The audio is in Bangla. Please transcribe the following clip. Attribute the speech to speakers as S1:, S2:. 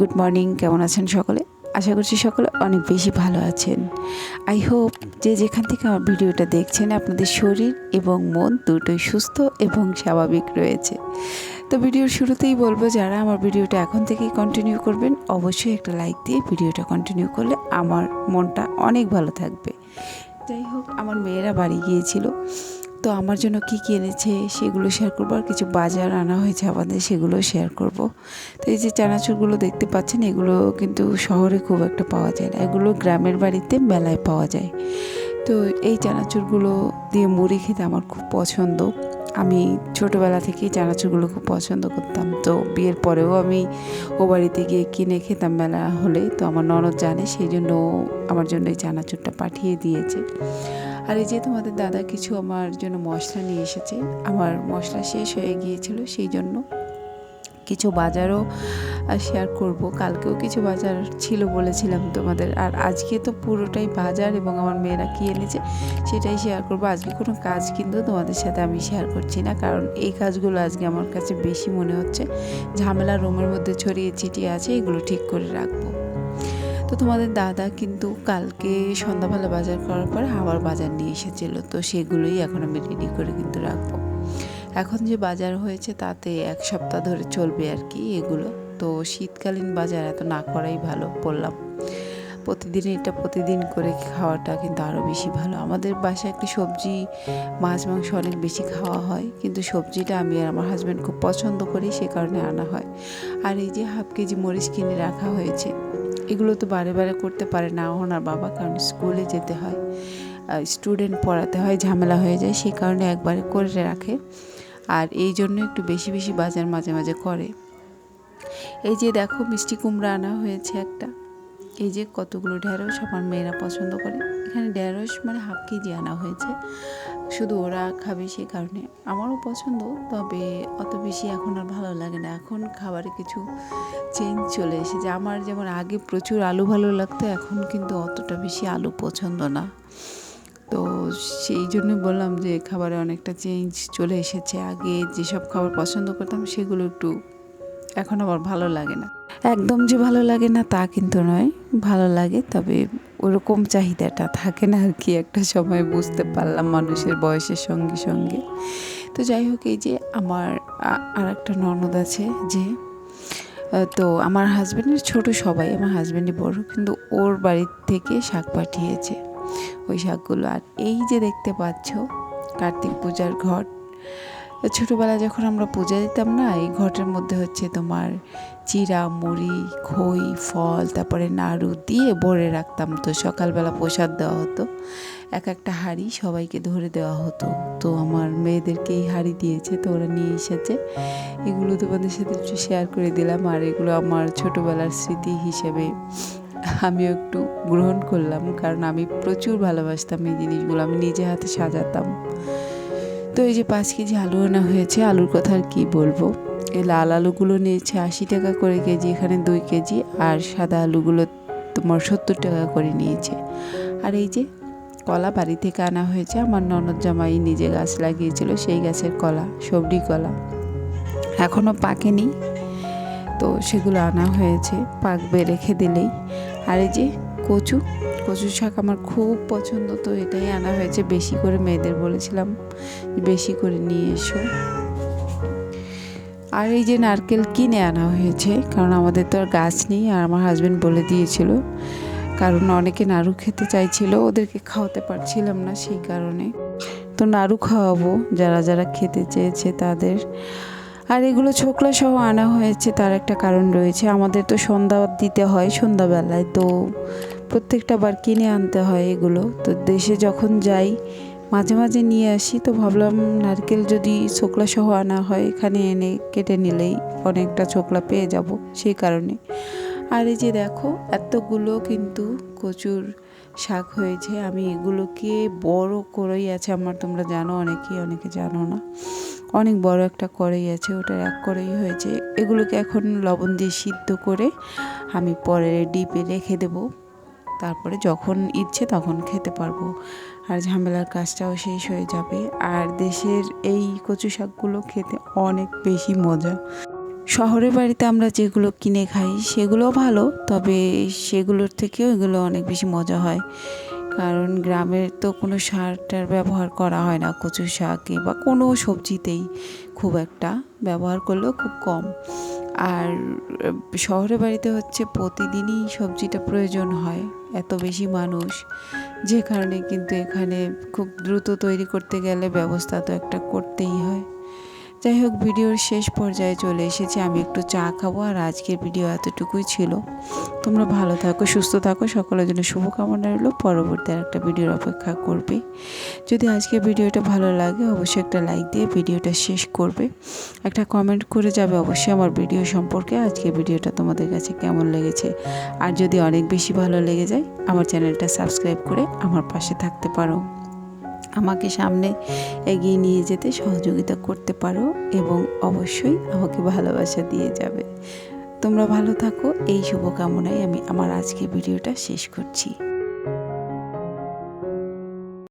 S1: Good morning. কেমন আছেন সকলে? আশা করছি সকলে অনেক বেশি ভালো আছেন। আই হোপ যে যেখান থেকে আমার ভিডিওটা দেখছেন, আপনাদের শরীর এবং মন দুটোই সুস্থ এবং স্বাভাবিক রয়েছে। তো ভিডিওর শুরুতেই বলব, যারা আমার ভিডিওটা এখন থেকেই কন্টিনিউ করবেন, অবশ্যই একটা লাইক দিয়ে ভিডিওটা কন্টিনিউ করলে আমার মনটা অনেক ভালো থাকবে। যাই হোক, আমার মেয়েরা বাড়ি গিয়েছিল। তো আমার জন্য কী কী এনেছে সেগুলো শেয়ার করব আর কিছু বাজার আনা হয়েছে আমাদের সেগুলো শেয়ার করব। তো এই যে চানাচুরগুলো দেখতে পাচ্ছেন, এগুলো কিন্তু শহরে খুব একটা পাওয়া যায় না। এগুলো গ্রামের বাড়িতে মেলায় পাওয়া যায়। তো এই চানাচুরগুলো দিয়ে মুড়ি খেতে আমার খুব পছন্দ। আমি ছোটোবেলা থেকেই চানাচুরগুলো খুব পছন্দ করতাম। তো বিয়ের পরেও আমি ও বাড়িতে গিয়ে কিনে খেতাম মেলা হলে। তো আমার ননদ জানে, সেই জন্য আমার জন্য এই চানাচুরটা পাঠিয়ে দিয়েছে। আর এই যে তোমাদের দাদা কিছু আমার জন্য মশলা নিয়ে এসেছে, আমার মশলা শেষ হয়ে গিয়েছিল, সেই জন্য কিছু বাজারও শেয়ার করব। কালকেও কিছু বাজার ছিল বলেছিলাম তোমাদের, আর আজকে তো পুরোটাই বাজার এবং আমার মেয়েরা কী এনেছে সেটাই শেয়ার করব। আজকে কোনো কাজ কিন্তু তোমাদের সাথে আমি শেয়ার করছি না, কারণ এই কাজগুলো আজকে আমার কাছে বেশি মনে হচ্ছে। ঝামেলা রুমের মধ্যে ছড়িয়ে ছিটিয়ে আছে, এগুলো ঠিক করে রাখব। তো তোমাদের দাদা কিন্তু কালকে সন্ধ্যাবেলা বাজার করার পর আবার বাজার নিয়ে এসেছিল, তো সেগুলোই এখন আমি রেডি করে কিন্তু রাখব। এখন যে বাজার হয়েছে তাতে এক সপ্তাহ ধরে চলবে আর কি এগুলো, তো শীতকালীন বাজার এত না করাই ভালো বললাম। প্রতিদিন এটা প্রতিদিন করে খাওয়াটা কিন্তু আরও বেশি ভালো। আমাদের বাসায় একটি সবজি, মাছ, মাংস অনেক বেশি খাওয়া হয়, কিন্তু সবজিটা আমি আর আমার হাজব্যান্ড খুব পছন্দ করি, সে কারণে আনা হয়। আর এই যে হাফ কেজি মরিচ কিনে রাখা হয়েছে এগুলো তো বারে বারে করতে পারে না। ওনার বাবা, কারণ স্কুলে যেতে হয় স্টুডেন্ট পড়াতে হয়, ঝামেলা হয়ে যায়, সেই কারণে একবারে করে রাখে। আর এই জন্য একটু বেশি বেশি বাজার মাঝে মাঝে করে। এই যে দেখো, মিষ্টি কুমড়া আনা হয়েছে একটা। এই যে কতগুলো ঢ্যাঁড়স আমার মেয়েরা পছন্দ করে। এখানে ঢ্যাঁড়স মানে হাফ কেজি আনা হয়েছে। শুধু ওরা খাবে সে কারণে। আমারও পছন্দ, তবে অত বেশি এখন আর ভালো লাগে না। এখন খাবারে কিছু চেঞ্জ চলে এসেছে। আমার যেমন আগে প্রচুর আলু ভালো লাগতো, এখন কিন্তু অতটা বেশি আলু পছন্দ না। তো সেই জন্য বললাম যে খাবারে অনেকটা চেঞ্জ চলে এসেছে। আগে যেসব খাবার পছন্দ করতাম, সেগুলো একটু এখন আবার ভালো লাগে না। একদম যে ভালো লাগে না তা কিন্তু নয়, ভালো লাগে তবে ওরকম চাহিদাটা থাকে না আর কি, একটা সময় বুঝতে পারলাম মানুষের বয়সের সঙ্গে সঙ্গে। তো যাই হোক, এই যে আমার আর একটা ননদ আছে যে তো আমার হাজব্যান্ডের ছোট সবাই, আমার হাজব্যান্ডই বড়, কিন্তু ওর বাড়ির থেকে শাক পাঠিয়েছে ওই শাকগুলো। আর এই যে দেখতে পাচ্ছ, কার্তিক পূজার ঘট ছোটোবেলা যখন আমরা পূজা দিতাম না, এই ঘটের মধ্যে হচ্ছে তোমার চিরা, মুড়ি, খই, ফল, তারপরে নাড়ু দিয়ে ভরে রাখতাম। তো সকালবেলা প্রসাদ দেওয়া হতো। এক একটা হাঁড়ি সবাইকে ধরে দেওয়া হতো। তো আমার মেয়েদেরকে এই হাঁড়ি দিয়েছে, তো ওরা নিয়ে এসেছে। এগুলো তোমাদের সাথে একটু শেয়ার করে দিলাম। আর এগুলো আমার ছোটোবেলার স্মৃতি হিসেবে আমিও একটু গ্রহণ করলাম। কারণ আমি প্রচুর ভালোবাসতাম এই জিনিসগুলো। আমি নিজে হাতে সাজাতাম। তো এই যে পাঁচ কেজি আলু আনা হয়েছে, আলুর কথা আর কী বলব? এই লাল আলুগুলো নিয়েছে আশি টাকা করে কেজি, এখানে দুই কেজি, আর সাদা আলুগুলো তোমার সত্তর টাকা করে নিয়েছে। আর এই যে কলা বাড়ি থেকে আনা হয়েছে, আমার ননদ জামাই নিজে গাছ লাগিয়েছিল, সেই গাছের কলা, সবজি কলা। এখনও পাকেনি, তো সেগুলো আনা হয়েছে, পাকবে রেখে দিলেই। আর এই যে কচু কচু শাক আমার খুব পছন্দ, তো এটাই আনা হয়েছে। বেশি করে মেয়েদের বলেছিলাম বেশি করে নিয়ে এসো। আর এই যে নারকেল কিনে আনা হয়েছে, কারণ আমাদের তো আর গাছ নেই, আর আমার হাজব্যান্ড বলে দিয়েছিল। কারণ অনেকে নাড়ু খেতে চাইছিল, ওদেরকে খাওয়াতে পারছিলাম না সেই কারণে। তো নাড়ু খাওয়াবো, যারা যারা খেতে চেয়েছে তাদের। আর এগুলো ছোকলা সহ আনা হয়েছে, তার একটা কারণ রয়েছে। আমাদের তো সন্ধ্যা দিতে হয় সন্ধ্যাবেলায়, তো প্রত্যেকটা বার কিনে আনতে হয় এগুলো। তো দেশে যখন যাই, মাঝে মাঝে নিয়ে আসি। তো ভাবলাম নারকেল যদি ছোকলা সহ আনা হয়, এখানে এনে কেটে নিলেই অনেকটা ছোকলা পেয়ে যাব সেই কারণে। আর এই যে দেখো, এতগুলো কিন্তু কচুর শাক হয়েছে। আমি এগুলোকে বড় করেই আছে আমার, তোমরা জানো, অনেকেই অনেকে জানো না। অনেক বড় একটা কড়াই আছে, ওটার এক করেই হয়েছে। এগুলোকে এখন লবণ দিয়ে সিদ্ধ করে আমি পরে ডিপে রেখে দেব। তারপরে যখন ইচ্ছে তখন খেতে পারব। আর ঝামেলার কাজটাও শেষ হয়ে যাবে। আর দেশের এই কচু শাকগুলো খেতে অনেক বেশি মজা। শহরের বাড়িতে আমরা যেগুলো কিনে খাই সেগুলো ভালো, তবে সেগুলোর থেকেও এগুলো অনেক বেশি মজা হয়। কারণ গ্রামের তো কোনো সারটার ব্যবহার করা হয় না কচু শাকে বা কোনো সবজিতেই খুব একটা। ব্যবহার করলেও খুব কম। আর শহরে বাড়িতে হচ্ছে প্রতিদিনই সবজিটা প্রয়োজন হয়, এত বেশি মানুষ। যে কারণে কিন্তু এখানে খুব দ্রুত তৈরি করতে গেলে ব্যবস্থা তো একটা করতেই হয়। যাই হোক, ভিডিওর শেষ পর্যায়ে চলে এসেছি। আমি একটু চা খাব আর আজকের ভিডিও এতটুকুই ছিল। তোমরা ভালো থাকো, সুস্থ থাকো, সকলের জন্য শুভকামনা রইল। পরবর্তী আর একটা ভিডিওর অপেক্ষা করবে। যদি আজকে ভিডিওটা ভালো লাগে, অবশ্যই একটা লাইক দিয়ে ভিডিওটা শেষ করবে। একটা কমেন্ট করে যাবে অবশ্যই আমার ভিডিও সম্পর্কে আজকে ভিডিওটা তোমাদের কাছে কেমন লেগেছে। আর যদি অনেক বেশি ভালো লেগে যায়, আমার চ্যানেলটা সাবস্ক্রাইব করে আমার পাশে থাকতে পারো। আমাকে সামনে এগিয়ে নিয়ে যেতে সহযোগিতা করতে পারো এবং অবশ্যই আমাকে ভালোবাসা দিয়ে যাবে। তোমরা ভালো থাকো, এই শুভকামনায় আমি আমার আজকের ভিডিওটা শেষ করছি।